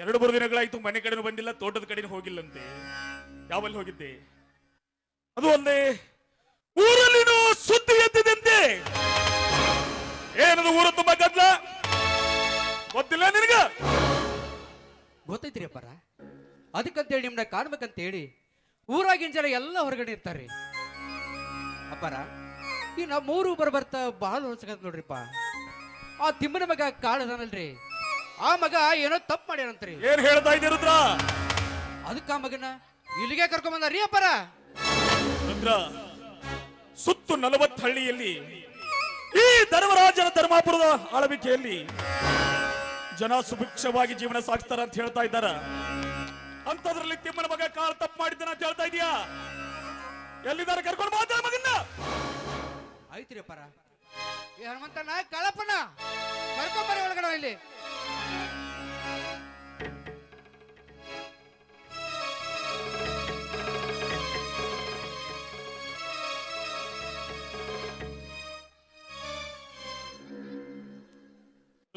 ಎರಡು ಮೂರು ದಿನಗಳಾಯ್ತು ಮನೆ ಕಡೆನೂ ಬಂದಿಲ್ಲ, ತೋಟದ ಕಡೆನೂ ಹೋಗಿಲ್ಲಂತೆ. ಯಾವಲ್ಲಿ ಹೋಗಿದ್ದೆ? ಅದು ಒಂದೇ ಊರಲ್ಲಿನೂ ಸುದ್ದಿ ಎದ್ದಿದಂತೆ ಏನದು ಊರು ತುಂಬಾ ಗದ್ಲ ಗೊತ್ತಿಲ್ಲ ನಿನಗ? ಗೊತ್ತೈತ್ರಿ ಅದಕ್ಕಂತ ಅದಕ್ಕಂತೇಳಿ ನಿಮ್ನ ಕಾಣ್ಬೇಕಂತೇಳಿ ಊರಾಗಿನ ಜನ ಎಲ್ಲ ಹೊರಗಡೆ ಇರ್ತಾರೆ. ಅಪ್ಪರ, ಈ ನಮ್ಮೂರು ಬರ ಬರ್ತಾ ಬಹಳ ಹೊಲ್ಸಕತ್ ನೋಡ್ರಿಪ್ಪ. ಆ ತಿಮ್ಮನ ಮಗ ಕಾಳದಾನಲ್ರಿ ಆ ಮಗ ಏನೋ ತಪ್ಪು ಮಾಡ್ಯಾನಂತ್ರಿ. ಏನ್ ಹೇಳ್ತಾ ಇದ್ದೀ ರುದ್ರ? ಅದಕ್ಕ ಆ ಮಗನ ಇಲ್ಲಿಗೆ ರೀ ಅಪ್ಪಾರ? ರುದ್ರ ಸುತ್ತು ನಲವತ್ತು ಹಳ್ಳಿಯಲ್ಲಿ ಈ ಧರ್ಮರಾಜನ ಧರ್ಮಾಪುರದ ಆಳವಿಕೆಯಲ್ಲಿ ಜನ ಸುಭಿಕ್ಷವಾಗಿ ಜೀವನ ಸಾಗಿಸ್ತಾರ ಅಂತ ಹೇಳ್ತಾ ಇದ್ದಾರ. ಅಂತದ್ರಲ್ಲಿ ತಿಮ್ಮನ ಮಗ ಕಾಲ್ ತಪ್ಪು ಮಾಡಿದ್ದಾನ ಅಂತ ಹೇಳ್ತಾ ಇದೀಯಾ ಎಲ್ಲಿದ್ದಾರೆ ಕರ್ಕೊಂಡು ಮಾತಾಡ ಮಗನ್ನ. ಐತ್ರಿ ಅಪ್ಪರ. ಈ ಹನುಮಂತನ ಕಳಪನ ಕರ್ಕೊಂಬರಿ ಒಳಗಡೆ ಇಲ್ಲಿ.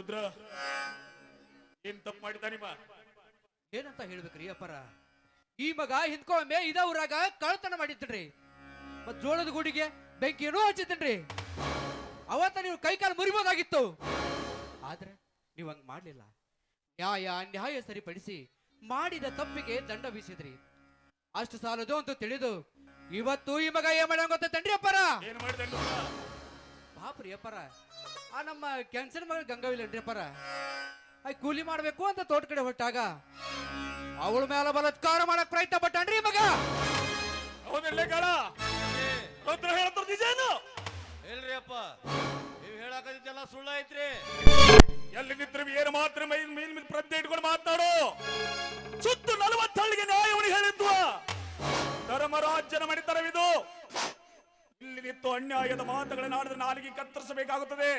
ರುದ್ರ ಏನ್ ತಪ್ಪು ಮಾಡಿದ ನಿಮ್ಮ? ಏನಂತ ಹೇಳ್ಬೇಕ್ರಿ ಅಪ್ಪರ? ಈ ಮಗ ಹಿಂದ್ಕೊಮ್ಮೆ ಇದ ಊರಾಗ ಕಳ್ತನ ಮಾಡಿದ್ರಿ. ಮತ್ ಜೋಳದ ಗುಡಿಗೆ ಬೆಂಕಿ ಏನೋ ಹಚ್ಚಿದ್ರಿ. ಅವತ್ತ ನೀವು ಕೈ ಕಾಲು ಮುರಿಬೋದಾಗಿತ್ತು. ಆದ್ರೆ ನೀವು ಹಂಗ್ ಮಾಡ್ಲಿಲ್ಲ. ನ್ಯಾಯ ನ್ಯಾಯ ಸರಿಪಡಿಸಿ ಮಾಡಿದ ತಪ್ಪಿಗೆ ದಂಡ ಬೀಸಿದ್ರಿ. ಅಷ್ಟು ಸಾಲದು ಅಂತ ತಿಳಿದು ಇವತ್ತು ಈ ಮಗ ಏನ್ ಮಾಡಂಗ ತಂಡ್ರಿ ಅಪ್ಪಾರ? ಏನ್ ಮಾಡಿದ? ಪಾಪ್ರಿ ಅಪ್ಪಾರ ಆ ನಮ್ಮ ಕ್ಯಾನ್ಸರ್ ಮಗ ಗಂಗಾವಿಲ್ಲೇನ್ರಿ ಅಪ್ಪಾರ? ಆ ಕೂಲಿ ಮಾಡ್ಬೇಕು ಅಂತ ತೋಟ ಕಡೆ ಹೊಟ್ಟಾಗ ಅವಳ ಮೇಲೆ ಬಲತ್ಕಾರ ಮಾಡಕ್ ಪ್ರಯತ್ನ ಪಟ್ಟಣ್ರಿ ಮಗ. ಹೌದಲ್ಲೇ ಗಾಳ ರುದ್ರ ಹೇಳ್ತಾರ ನಿಜ ಏನು? ಇಲ್ರಿ ಅಪ್ಪ ನೀವ್ ಹೇಳಾಕದಿದ್ದೆಲ್ಲ ಸುಳ್ಳ ಐತ್ರಿ. ಎಲ್ಲಿ ನಿಂತ್ರೆ ಏನು ಮಾತ್ರ ಮೈ ಮೀನ್ ಪ್ರತಿ ಪ್ರಜ್ಞೆ ಇಟ್ಕೊಂಡು ಮಾತಾಡು. ಸುತ್ತ ನಲವತ್ತಳ್ಳಿಗೆ ನ್ಯಾಯವನ್ನು ಅನ್ಯಾಯದ ಮಾತುಗಳನ್ನು ಆಡಿದ್ರೆ ನಾಲಿಗೆ ಕತ್ತರಿಸಬೇಕಾಗುತ್ತದೆ.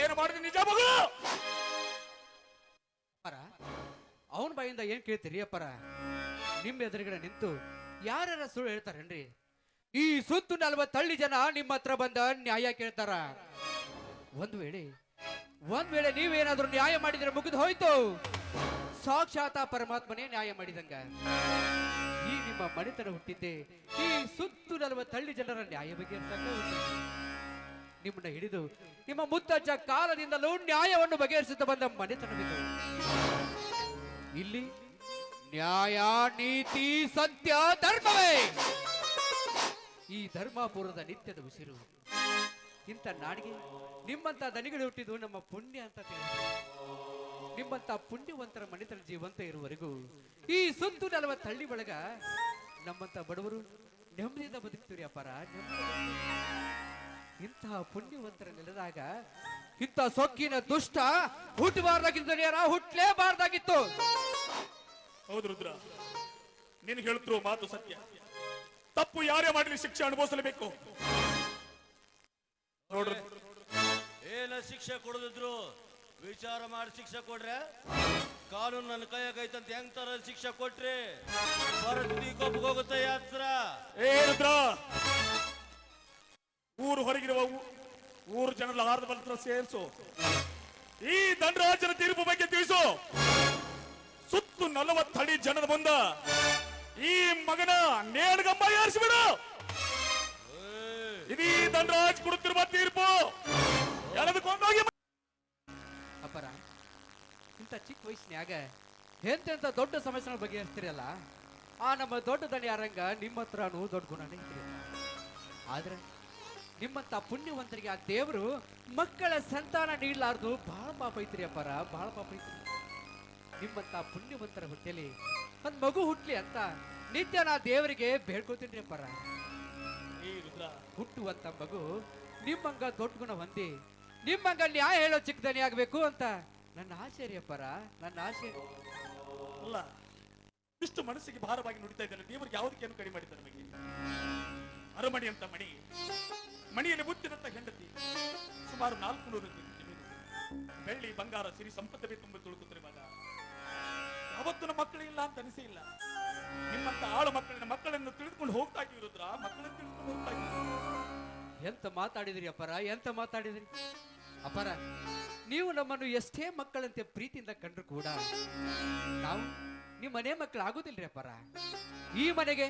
ಏನು ಮಾಡಿದ ನಿಜ ಮಗು ಅವನ ಬಾಯಿಂದ ಏನ್ ಕೇಳ್ತೀರಿ ಅಪ್ಪರ? ನಿಮ್ಮ ಎದುರುಗಡೆ ನಿಂತು ಯಾರ್ಯಾರ ಸುಳ್ಳು ಹೇಳ್ತಾರೇನ್ರಿ? ಈ ಸುತ್ತು ನಲ್ವತ್ತಳ್ಳಿ ಜನ ನಿಮ್ಮ ಹತ್ರ ಬಂದ ನ್ಯಾಯ ಕೇಳ್ತಾರ. ಒಂದ್ ವೇಳೆ ಒಂದ್ ವೇಳೆ ನೀವೇನಾದ್ರೂ ನ್ಯಾಯ ಮಾಡಿದ್ರೆ ಮುಗಿದು ಹೋಯ್ತು. ಸಾಕ್ಷಾತ ಪರಮಾತ್ಮನೇ ನ್ಯಾಯ ಮಾಡಿದಂಗ. ನಿಮ್ಮ ಮಣಿತನ ಹುಟ್ಟಿದ್ದೆ. ಈ ಸುತ್ತು ನಲವತ್ತಳ್ಳಿ ಜನರ ನ್ಯಾಯ ಬಗ್ಗೆ. ನಿಮ್ಮನ್ನ ಹಿಡಿದು ನಿಮ್ಮ ಮುತ್ತಜ್ಜ ಕಾಲದಿಂದಲೂ ನ್ಯಾಯವನ್ನು ಬಗೆಹರಿಸುತ್ತಾ ಬಂದ ಮನೆತನವಿದು. ಇಲ್ಲಿ ನ್ಯಾಯ, ನೀತಿ, ಸತ್ಯ, ಧರ್ಮವೇ! ಈ ಧರ್ಮಾಪುರದ ನಿತ್ಯದ ಉಸಿರು. ಇಂಥ ನಾಡಿಗೆ ನಿಮ್ಮಂತ ದನಿಗಳು ಹುಟ್ಟಿದ್ದು ನಮ್ಮ ಪುಣ್ಯ ಅಂತ ತಿಳಿದು. ನಿಮ್ಮಂತ ಪುಣ್ಯವಂತರ ಮನೆತನ ಜೀವಂತ ಇರುವವರೆಗೂ ಈ ಸುತ್ತು ನಲವತ್ತಳ್ಳಿ ಒಳಗ ನಮ್ಮಂತ ಬಡವರು ನೆಮ್ಮದಿಯಿಂದ ಬದುಕ್ತೀರಿ ಅಪ್ಪಾರ ಇಂತಹ ಪುಣ್ಯವಂತರ ನೆಲೆದಾಗ ಇಂಥ ಸೊಕ್ಕಿನ ದುಷ್ಟ ಹುಟ್ಟಬಾರ್ದಾಗಿತ್ತು ಯಾರ ಹುಟ್ಲೇಬಾರ್ದಾಗಿತ್ತು. ಹೌದು ರುದ್ರ ನೀನು ಹೇಳಿದ್ರು ಮಾತು ಸತ್ಯ. ತಪ್ಪು ಯಾರೇ ಮಾಡಲಿ ಶಿಕ್ಷೆ ಅನುಭವಿಸಲೇಬೇಕು. ನೋಡ್ರಿ. ಏನ ಶಿಕ್ಷೆ ಕೊಡದಿದ್ರು? ವಿಚಾರ ಮಾಡಿ ಶಿಕ್ಷೆ ಕೊಡ್ರೆ? ಕಾನೂನು ನನ್ನ ಕೈಯಾಗೈತಂತ ಹೆಂಗ್ ತರ ಶಿಕ್ಷೆ ಕೊಟ್ರಿ? ಬರೀ ಕೊಬ್ಬ ಹೋಗುತ್ತೆ ಯಾತ್ರ ಏ ರುದ್ರ ಊರು ಹೊರಗಿರುವ ಊರು ಜನರ ಆರ್ದ ಬಲತ್ರ ಸೇರಿಸು. ಈ ದಂಡರಾಜನ ತೀರ್ಪು ಬಗ್ಗೆ ತಿಳಿಸು. ಸುತ್ತು ನಲವತ್ತಡಿ ಜನರ ಮುಂದ ಈ ಮಗನ ನೇಣಗಂಬ ಏರಿಸಿಬಿಡು. ಇದೀ ದಂಡರಾಜ್ ಕೊಡುತ್ತಿರುವ ತೀರ್ಪು. ಎಳೆದುಕೊಂಡೋಗಿ ಅಪರ ಇಂಥ ಚಿಕ್ಕ ವಯಸ್ಸಿನ್ಯಾಗ ಎಂತೆಂತ ದೊಡ್ಡ ಬಗ್ಗೆ ಬಗೆಹರಿಸ್ತಿರಲ್ಲ ಆ ನಮ್ಮ ದೊಡ್ಡ ದಣಿ ಅರಂಗ ನಿಮ್ಮ ಹತ್ರನೂ ದೊಡ್ಡ ಇದ್ರಿ ಆದ್ರೆ ನಿಮ್ಮಂತ ಪುಣ್ಯವಂತರಿಗೆ ಆ ದೇವರು ಮಕ್ಕಳ ಸಂತಾನ ನೀಡಲಾರ್ದು ಬಹಳ ಪಾಪ ಐತ್ರಿ ಅಪ್ಪಾರ ಬಹಳ ಪಾಪ ಐತ್ರಿ. ನಿಮ್ಮಂತ ಪುಣ್ಯವಂತರ ಹೊಟ್ಟೆಲಿ ಒಂದ್ ಮಗು ಹುಟ್ಲಿ ಅಂತ ನಿತ್ಯ ನಾ ದೇವರಿಗೆ ಬೇಡ್ಕೋತೀನಿ ಅಪ್ಪಾರ. ಹುಟ್ಟುವಂತ ಮಗು ನಿಮ್ಮಂಗ ದೊಡ್ಡ ಗುಣ ಹೊಂದಿ ನಿಮ್ಮಂಗ ನ್ಯಾಯ ಹೇಳೋ ಚಿಕ್ಕದನಿ ಆಗ್ಬೇಕು ಅಂತ ನನ್ನ ಆಚಾರ್ಯ ರೀ ಅಪ್ಪಾರ ನನ್ನ ಆಶೆ ಅಲ್ಲ ಇಷ್ಟು ಮನಸ್ಸಿಗೆ ಭಾರವಾಗಿ ನುಡಿತಾ ಇದ್ದಾನೆ. ದೇವರಿಗೆ ಯಾವುದಕ್ಕೇನು ಕಡಿಮೆ ಮಾಡಿದ್ದಾರೆ ನಮಗೆ ಅರಮಣಿ ಅಂತ ಮಣಿ. ಮಣಿಯಲ್ಲಿ ಮುತ್ತಿನಂತ ಹೆಂಡತಿ. ಸುಮಾರು ನಾಲ್ಕು ನೂರು ಬೆಳ್ಳಿ ಬಂಗಾರ ಸಿರಿ ಸಂಪತ್ತವೇ ತುಂಬ ತುಳುಕುತ್ತಾರೆ ಮಗ ಯಾವತ್ತು ನಮ್ಮ ಮಕ್ಕಳು ಇಲ್ಲ ಅಂತ ಅನಿಸೇ ಇಲ್ಲ. ನಿಮ್ಮಂತ ಆಳು ಮಕ್ಕಳಿನ ಮಕ್ಕಳನ್ನು ತಿಳಿದುಕೊಂಡು ಹೋಗ್ತಾ ಇರುದ್ರ ರುದ್ರ. ಮಕ್ಕಳನ್ನು ತಿಳಿದುಕೊಂಡು ಹೋಗ್ತಾ ಇದ್ದೀವಿ. ಎಂತ ಮಾತಾಡಿದ್ರಿ ಅಪ್ಪರ ಎಂತ ಮಾತಾಡಿದ್ರಿ? ಅಪ್ಪಾರ ನೀವು ನಮ್ಮನ್ನು ಎಷ್ಟೇ ಮಕ್ಕಳಂತೆ ಪ್ರೀತಿಯಿಂದ ಕಂಡ್ರು ಕೂಡ ನಾವು ನಿಮ್ಮ ಮನೆ ಮಕ್ಕಳು ಆಗುದಿಲ್ರಿ ಅಪ್ಪರ. ಈ ಮನೆಗೆ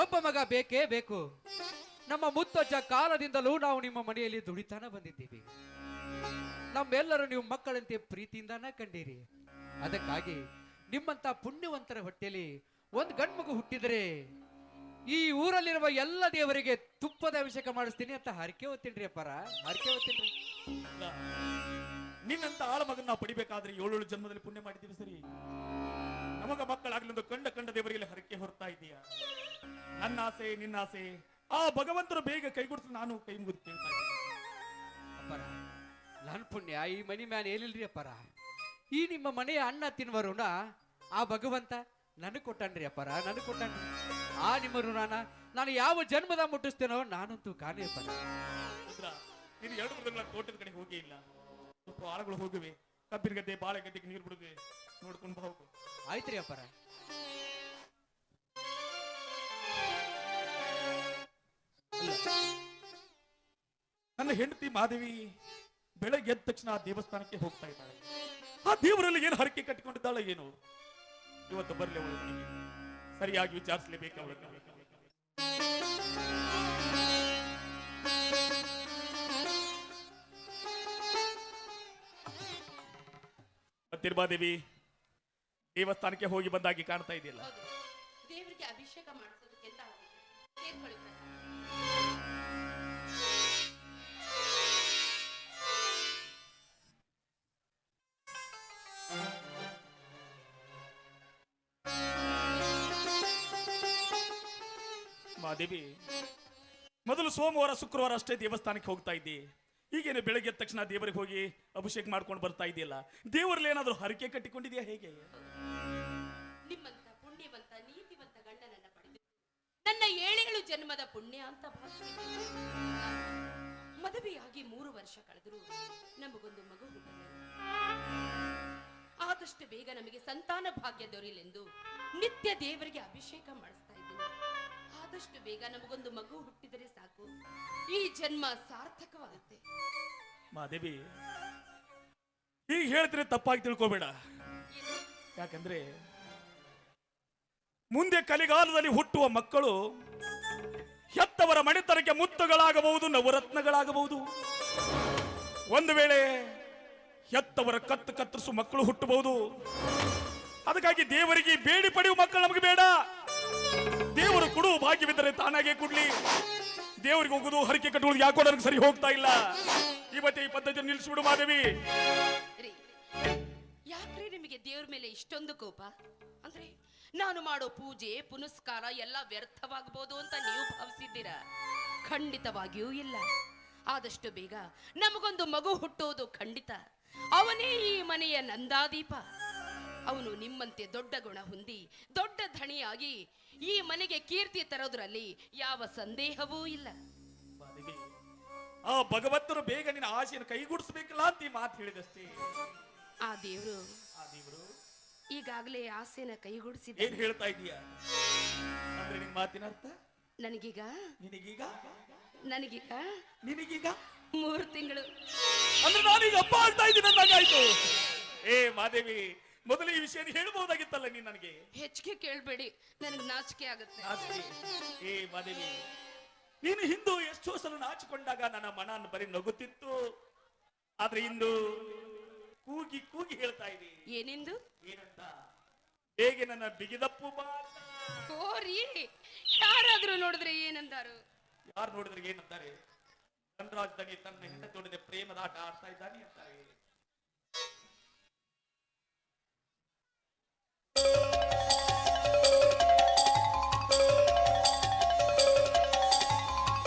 ಒಬ್ಬ ಮಗ ಬೇಕೇ ಬೇಕು. ನಮ್ಮ ಮುತ್ತಜ್ಜ ಕಾಲದಿಂದಲೂ ನಾವು ನಿಮ್ಮ ಮನೆಯಲ್ಲಿ ದುಡಿತಾನ ಬಂದಿದ್ದೀವಿ. ನಮ್ಮೆಲ್ಲರೂ ನೀವು ಮಕ್ಕಳಂತೆ ಪ್ರೀತಿಯಿಂದಾನ ಕಂಡೀರಿ. ಅದಕ್ಕಾಗಿ ನಿಮ್ಮಂತ ಪುಣ್ಯವಂತರ ಹೊಟ್ಟೆಯಲ್ಲಿ ಒಂದು ಗಂಡ್ಮಗು ಹುಟ್ಟಿದ್ರೆ ಈ ಊರಲ್ಲಿರುವ ಎಲ್ಲ ದೇವರಿಗೆ ತುಪ್ಪದ ಅಭಿಷೇಕ ಮಾಡಿಸ್ತೀನಿ ಅಂತ ಹರಕೆ ಓದ್ತೀನಿ ಅಪ್ಪರ. ಹರಕೆ ಓದ್ತೀನ್ರಿ ಇಲ್ಲ. ನಿನ್ನಂತ ಆಳ ಮಗನ ನಾವು ಪಡಿಬೇಕಾದ್ರೆ ಏಳೇಳು ಜನ್ಮದಲ್ಲಿ ಪುಣ್ಯ ಮಾಡಿದ್ದೀವಿ ಸರಿ. ನಮಗ ಮಕ್ಕಳಾಗ್ಲಿಂದ ಕಂಡ ಕಂಡ ದೇವರಿಗೆ ಹರಕೆ ಹೊರ್ತಾ ಇದೀಯ. ನನ್ನ ಆಸೆ ನಿನ್ನ ಆಸೆ. ಆ ಭಗವಂತರು ಬೇಗ ಕೈಗೊಡ್ತು ನಾನು ಕೈ ಮುಗಿದು ಕೇಳ್ತಾ ಅಪ್ಪರ ನನ್ನ ಪುಣ್ಯ ಈ ಮನಿ ಮ್ಯಾನ್ ಏನಿಲ್ರಿ ಅಪ್ಪರ? ಈ ನಿಮ್ಮ ಮನೆಯ ಅನ್ನ ತಿನ್ನುವರುಣ ಆ ಭಗವಂತ ನನಗೆ ಕೊಟ್ಟನ್ರಿ ಅಪ್ಪರ ನನಗೆ ಕೊಟ್ಟನ್ರಿ. ಆ ನಿಮ್ಮ ಋಣನ ನಾನು ಯಾವ ಜನ್ಮದ ಮುಟ್ಟಿಸ್ತೇನೋ ನಾನಂತೂ ಕಾಣೆ ಅಪ್ಪರ. ಇದು ನೀನು ಎರಡು ಮೃಗಗಳ ತೋಟದ ಕಡೆ ಹೋಗಿ ಇಲ್ಲ. ಆಳುಗಳು ಹೋಗುವೆ. ಕಬ್ಬಿನ ಗದ್ದೆ ಬಾಳೆ ಗದ್ದೆಗೆ ನೀರು ಬಿಡುವೆ ನೋಡ್ಕೊಂಡು ಹೋಗು. ಆಯ್ತ್ರಿ ಅಪ್ಪರ. ನನ್ನ ಹೆಂಡತಿ ಮಾಧವಿ ಬೆಳಗ್ಗೆ ಎದ್ದ ತಕ್ಷಣ ಆ ದೇವಸ್ಥಾನಕ್ಕೆ ಹೋಗ್ತಾ ಇದ್ದಾಳೆ. ಆ ದೇವರಲ್ಲಿ ಏನು ಹರಕೆ ಕಟ್ಟಿಕೊಂಡಿದ್ದಾಳೆ ಏನು? ಇವತ್ತು ಬರಲಿ ಅವಳು ಸರಿಯಾಗಿ ವಿಚಾರಿಸಲೇಬೇಕು ಅವಳನ್ನ. ತಿರುಮಾದೇವಿ ದೇವಸ್ಥಾನಕ್ಕೆ ಹೋಗಿ ಬಂದಾಗಿ ಕಾಣ್ತಾ ಇದೆಯಲ್ಲ? ದೇವರಿಗೆ ಅಭಿಷೇಕ ಮಾಡಿಸೋದಕ್ಕೆ ಅಂತ ಹೋಗಿದ್ದೆ ಮಾದೇವಿ ಮೊದಲು ಸೋಮವಾರ ಶುಕ್ರವಾರ ಅಷ್ಟೇ ದೇವಸ್ಥಾನಕ್ಕೆ ಹೋಗ್ತಾ ಇದ್ದಿ. ಈಗೇನು ಬೆಳಗ್ಗೆ ಎದ್ದ ತಕ್ಷಣ ದೇವರಿಗೆ ಹೋಗಿ ಅಭಿಷೇಕ ಮಾಡ್ಕೊಂಡು ಬರ್ತಾ ಇದೆಯಲ್ಲ ದೇವರಲ್ಲಿ ಏನಾದರೂ ಹರಕೆ ಕಟ್ಟಿಕೊಂಡಿದ್ಯಾ ಹೇಗೆ? ನಿಮ್ಮಂತ ಪುಣ್ಯವಂತ, ನೀತಿವಂತ ನನ್ನ ಏಳೇಳು ಜನ್ಮದ ಪುಣ್ಯ ಅಂತ ಮದುವೆಯಾಗಿ ಮೂರು ವರ್ಷ ಕಳೆದರೂ ನಮಗೊಂದು ಮಗು ಆದಷ್ಟು ಬೇಗ ನಮಗೆ ಸಂತಾನ ಭಾಗ್ಯ ದೊರೆಯಲೆಂದು ನಿತ್ಯ ದೇವರಿಗೆ ಅಭಿಷೇಕ ಮಾಡಿಸ್ತಾ ಇದ್ದೀನಿ ಆದಷ್ಟು ಬೇಗ ನಮಗೊಂದು ಮಗು ಹುಟ್ಟಿದರೆ ಸಾಕು. ಈ ಜನ್ಮ ಸಾರ್ಥಕವಾಗುತ್ತೆ. ಮಾದೇವಿ ಈಗ ಹೇಳ್ತೀನಿ ತಪ್ಪಾಗಿ ತಿಳ್ಕೊಬೇಡ. ಯಾಕಂದ್ರೆ ಮುಂದೆ ಕಲಿಗಾಲದಲ್ಲಿ ಹುಟ್ಟುವ ಮಕ್ಕಳು ಹೆತ್ತವರ ಮಣಿತನಕ್ಕೆ ಮುತ್ತುಗಳಾಗಬಹುದು, ನವರತ್ನಗಳಾಗಬಹುದು. ಒಂದು ವೇಳೆ ಹೆತ್ತವರ ಕತ್ತು ಕತ್ತರಿಸು ಮಕ್ಕಳು ಹುಟ್ಟಬಹುದು, ಅದಕ್ಕಾಗಿ ದೇವರಿಗೆ ಬೇಡಿ ಪಡೆಯುವ ಮಕ್ಕಳು ನಮಗೆ ಬೇಡ. ಭಾಗ್ಯವಿದ್ದರೆ ತಾನಾಗೆ ಕೊಡ್ಲಿ. ದೇವರಿಗೆ ಹೋಗುದು, ಹರಕೆ ಕಟ್ಟುವುದು ಯಾಕೋ ನನಗೆ ಸರಿ ಹೋಗ್ತಾ ಇಲ್ಲ. ಇವತ್ತೆ ಈ ಪದ್ಧತಿ ನಿಲ್ಲಿಸ್ಬಿಡು ಮಾಧವಿ ಯಾಕ್ರಿ ನಿಮಗೆ ದೇವ್ರ ಮೇಲೆ ಇಷ್ಟೊಂದು ಕೋಪ? ಅಂದ್ರೆ ನಾನು ಮಾಡೋ ಪೂಜೆ, ಪುನಸ್ಕಾರ ಎಲ್ಲ ವ್ಯರ್ಥವಾಗಬಹುದು ಅಂತ ನೀವು ಭಾವಿಸಿದ್ದೀರಾ? ಖಂಡಿತವಾಗಿಯೂ ಇಲ್ಲ. ಆದಷ್ಟು ಬೇಗ ನಮಗೊಂದು ಮಗು ಹುಟ್ಟುವುದು ಖಂಡಿತ. ಅವನೇ ಈ ಮನೆಯ ನಂದಾದೀಪ. ಅವನು ನಿಮ್ಮಂತೆ ದೊಡ್ಡ ಗುಣ ಹೊಂದಿ ದೊಡ್ಡ ಧಣಿಯಾಗಿ ಈ ಮನೆಗೆ ಕೀರ್ತಿ ತರೋದ್ರಲ್ಲಿ ಯಾವ ಸಂದೇಹವೂ ಇಲ್ಲ. ಆ ಭಗವಂತರು ಬೇಗ ನಿನ್ನ ಆಸೆಯನ್ನು ಕೈಗೂಡಿಸ್ಬೇಕಲ್ಲ ಅಂತ ಈ ಮಾತು ಹೇಳಿದಷ್ಟೇ. ಆ ದೇವರು ಆ ದೇವರು ಈಗಾಗಲೇ ಆಸೆನ ಕೈಗೂಡಿಸಿದ. ಏನ್ ಹೇಳ್ತಾ ಇದೀಯ ಅಂದ್ರೆ ನಿನ್ ಮಾತಿನ ಅರ್ಥ? ನನಗೀಗ? ನಿನಗೀಗ? ನನಗೀಗ? ನಿನಗೀಗ? ಮೂರು ತಿಂಗಳು. ಅಂದ್ರೆ ನಾನೀಗ ಹಬ್ಬ ಆಗ್ತಾ ಇದ್ದೀನಿ ಅಂದಾಗಾಯ್ತು ಏ ಮಾದೇವಿ ಮೊದಲು ಈ ವಿಷಯ ಹೇಳ್ಬಹುದಾಗಿತ್ತಲ್ಲ ನೀನ್ ನನಗೆ? ಹೆಚ್ಚಿಗೆ ಕೇಳಬೇಡಿ ನನಗೆ ನಾಚಿಕೆ ಆಗುತ್ತೆ. ನಾಚಿಕೆ. ಏ ಮಾದೇವಿ ನೀನು ಹಿಂದೂ ಎಷ್ಟೋ ಸಲ ನಾಚಿಕೊಂಡಾಗ ನನ್ನ ಮನ ಬರೀ ನಗುತ್ತಿತ್ತು. ಆದ್ರೆ ಇಂದು ಕೂಗಿ ಕೂಗಿ ಹೇಳ್ತಾ ಇದೆ ಏನಿಂದು? ಏನಂತ? ಹೇಗೆ ನನ್ನ ಬಿಗಿದಪ್ಪು. ಕೋರಿ ಯಾರಾದ್ರೂ ನೋಡಿದ್ರೆ ಏನಂದಾರು? ಯಾರು ನೋಡಿದ್ರೆ ಏನಂತಾರೆ? ತನ್ನ ಹೆಂಡತಿ ಪ್ರೇಮದ ಆಟ ಆಡ್ತಾ ಇದ್ದಾನೆ ಅಂತಾರೆ.